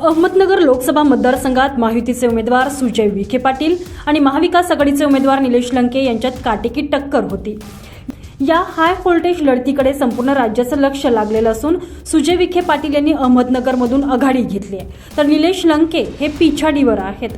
अहमदनगर लोकसभा मतदारसंघात महायुतीचे उमेदवार सुजय विखे पाटील आणि महाविकास आघाडीचे उमेदवार निलेश लंके यांच्यात काटेकी टक्कर होती. या हाय व्होल्टेज लढतीकडे संपूर्ण राज्याचं लक्ष लागलेलं असून सुजय विखे पाटील यांनी अहमदनगरमधून आघाडी घेतली आहे. तर निलेश लंके हे पिछाडीवर आहेत.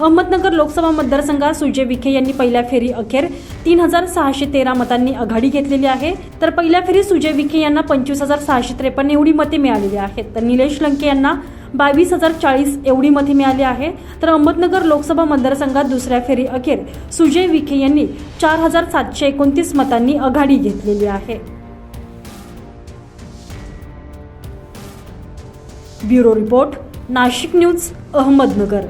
अहमदनगर लोकसभा मतदारसंघात सुजय विखे यांनी पहिल्या फेरी अखेर तीन हजार सहाशे तेरा मतांनी आघाडी घेतलेली आहे. तर पहिल्या फेरी सुजय विखे यांना पंचवीस हजार सहाशे त्रेपन्न एवढी मते मिळालेली आहेत. तर निलेश लंके यांना बावीस हजार चाळीस एवढी मते मिळाली आहे. तर अहमदनगर लोकसभा मतदारसंघात दुसऱ्या फेरी अखेर. सुजय विखे यांनी चार हजार सातशे एकोणतीस मतांनी आघाडी घेतलेली आहे. Bureau report Nashik news Ahmednagar.